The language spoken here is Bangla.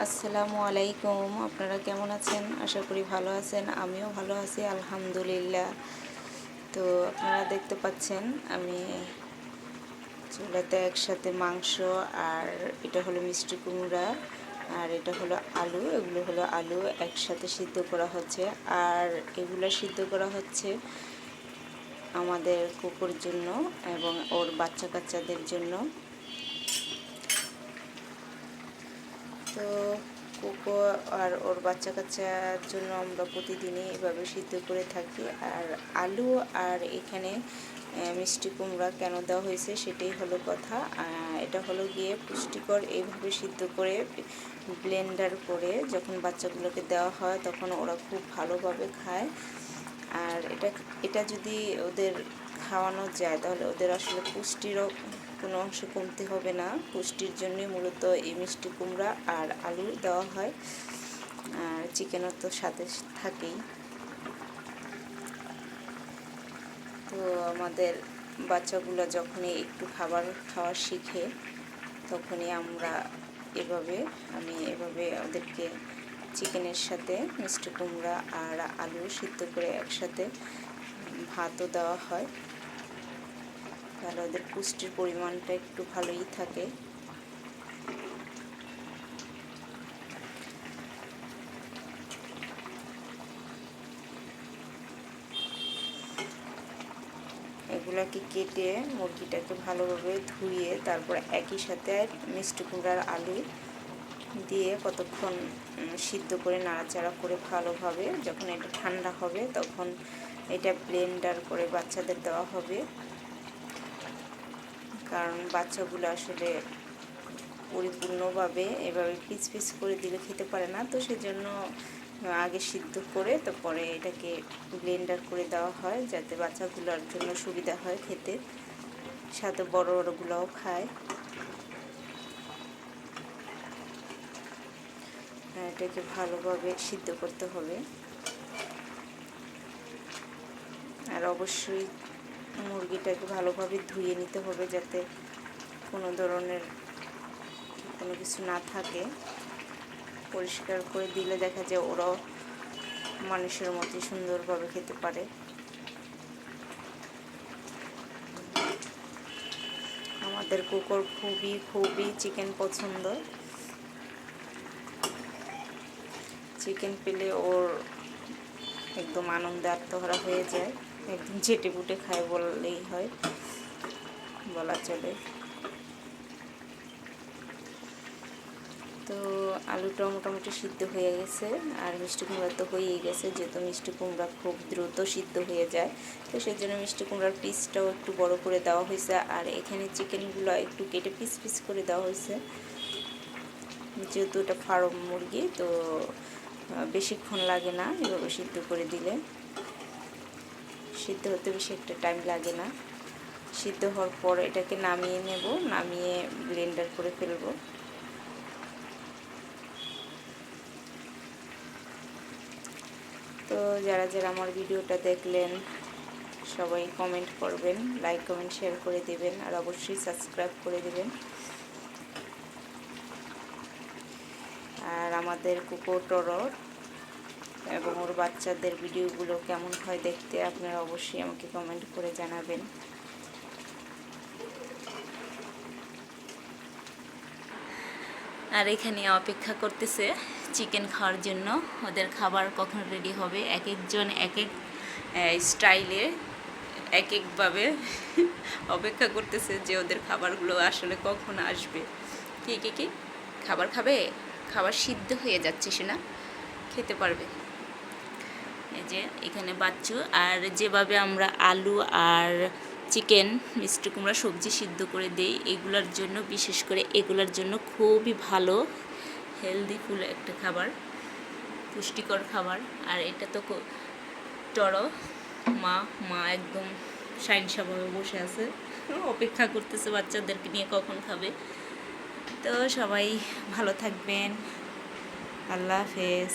আসসালামু আলাইকুম, আপনারা কেমন আছেন? আশা করি ভালো আছেন, আমিও ভালো আছি, আলহামদুলিল্লাহ। তো আপনারা দেখতে পাচ্ছেন, আমি চুলাতে একসাথে মাংস আর এটা হলো মিষ্টি কুমড়া আর এটা হলো আলু, এগুলো হলো আলু একসাথে সিদ্ধ করা হচ্ছে। আর এগুলো সিদ্ধ করা হচ্ছে আমাদের কুকুর জন্য এবং ওর বাচ্চা কাচ্চাদের জন্য। তো কোকো আর ওর বাচ্চা কাচ্চার জন্য আমরা প্রতিদিনই এভাবে সিদ্ধ করে থাকি। আর আলু আর এখানে মিষ্টি কুমড়া কেন দেওয়া হয়েছে সেটাই হলো কথা। এটা হলো গিয়ে পুষ্টিকর এইভাবে সিদ্ধ করে ব্লেন্ডার করে যখন বাচ্চাগুলোকে দেওয়া হয় তখন ওরা খুব ভালোভাবে খায়। আর এটা এটা যদি ওদের খাওয়ানো যায় তাহলে ওদের আসলে পুষ্টিরও কোনো অংশ কমতে হবে না। পুষ্টির জন্যই মূলত এই মিষ্টি কুমড়া আর আলু দেওয়া হয়। আর চিকেনও তো সাথে থাকেই। তো আমাদের বাচ্চাগুলো যখনই একটু খাবার খাওয়া শিখে, তখনই আমরা এভাবে, আমি এভাবে ওদেরকে চিকেনের সাথে মিষ্টি কুমড়া আর আলু সিদ্ধ করে একসাথে ভাতও দেওয়া হয়। তাহলে ওদের পুষ্টির পরিমাণটা একটু ভালোই থাকে। এগুলাকে কেটে মুরগিটাকে ভালোভাবে ধুয়ে তারপর একই সাথে মিষ্টি কুমড়ার আলু দিয়ে কতক্ষণ সিদ্ধ করে নাড়াচাড়া করে ভালোভাবে যখন এটা ঠান্ডা হবে তখন এটা ব্লেন্ডার করে বাচ্চাদের দেওয়া হবে। কারণ বাচ্চাগুলো আসলে পরিপূর্ণভাবে এভাবে পিস পিস করে দিলে খেতে পারে না। তো সেজন্য আগে সিদ্ধ করে তারপরে এটাকে ব্লেন্ডার করে দেওয়া হয় যাতে বাচ্চাগুলোর জন্য সুবিধা হয় খেতে। সাথে বড় বড়গুলোও খায়। এটাকে ভালোভাবে সিদ্ধ করতে হবে। আর অবশ্যই মুরগিটাকে ভালোভাবে ধুয়ে নিতে হবে যাতে কোনো ধরনের কোনো কিছু না থাকে। পরিষ্কার করে দিলে দেখা যায় ওরাও মানুষের মতোই সুন্দরভাবে খেতে পারে। আমাদের কুকুর খুবই খুবই চিকেন পছন্দ। চিকেন পেলে ওর একদম আনন্দে আত্মহারা হয়ে যায়। একদম ঝেটে বুটে খায় বললেই হয়, বলা চলে। তো আলুটাও মোটামুটি সিদ্ধ হয়ে গেছে, আর মিষ্টি কুমড়া তো হয়েই গেছে, যেহেতু মিষ্টি কুমড়া খুব দ্রুত সিদ্ধ হয়ে যায়, তো সেই জন্য মিষ্টি কুমড়ার পিসটাও একটু বড় করে দেওয়া হয়েছে, আর এখানে চিকেনগুলো একটু কেটে পিস পিস করে দেওয়া হয়েছে। যেহেতু এটা ফার্ম মুরগি, তো বেশিক্ষণ লাগে না এভাবে সিদ্ধ করে দিলে। সিদ্ধ হতে বেশি একটা টাইম লাগে না। সিদ্ধ হওয়ার পর এটাকে নামিয়ে নেব, নামিয়ে ব্লেন্ডার করে ফেলব। তো যারা যারা আমার ভিডিওটা দেখলেন, সবাই কমেন্ট করবেন লাইক কমেন্ট শেয়ার করে দেবেন, আর অবশ্যই সাবস্ক্রাইব করে দেবেন। আর আমাদের কুকুর টরর এবং ওর বাচ্চাদের ভিডিওগুলো কেমন হয় দেখতে আপনারা অবশ্যই আমাকে কমেন্ট করে জানাবেন। আর এখানে অপেক্ষা করতেছে চিকেন খাওয়ার জন্য। ওদের খাবার কখন রেডি হবে? এক একজন এক এক স্টাইলে এক একভাবে অপেক্ষা করতেছে যে ওদের খাবারগুলো আসলে কখন আসবে। কি কি কি? খাবার খাবে? খাবার সিদ্ধ হয়ে যাচ্ছে সে না খেতে পারবে। যে এখানে বাচ্চু, আর যেভাবে আমরা আলু আর চিকেন, মিষ্টি কুমড়া, সবজি সিদ্ধ করে দেই, এগুলোর জন্য, বিশেষ করে এগুলোর জন্য খুবই ভালো হেলদি ফুল একটা খাবার, পুষ্টিকর খাবার। আর এটা তো টর, মা মা একদম সাইনসাভাবে বসে আছে, অপেক্ষা করতেছে বাচ্চাদেরকে নিয়ে কখন খাবে। তো সবাই ভালো থাকবেন, আল্লাহ হাফেজ।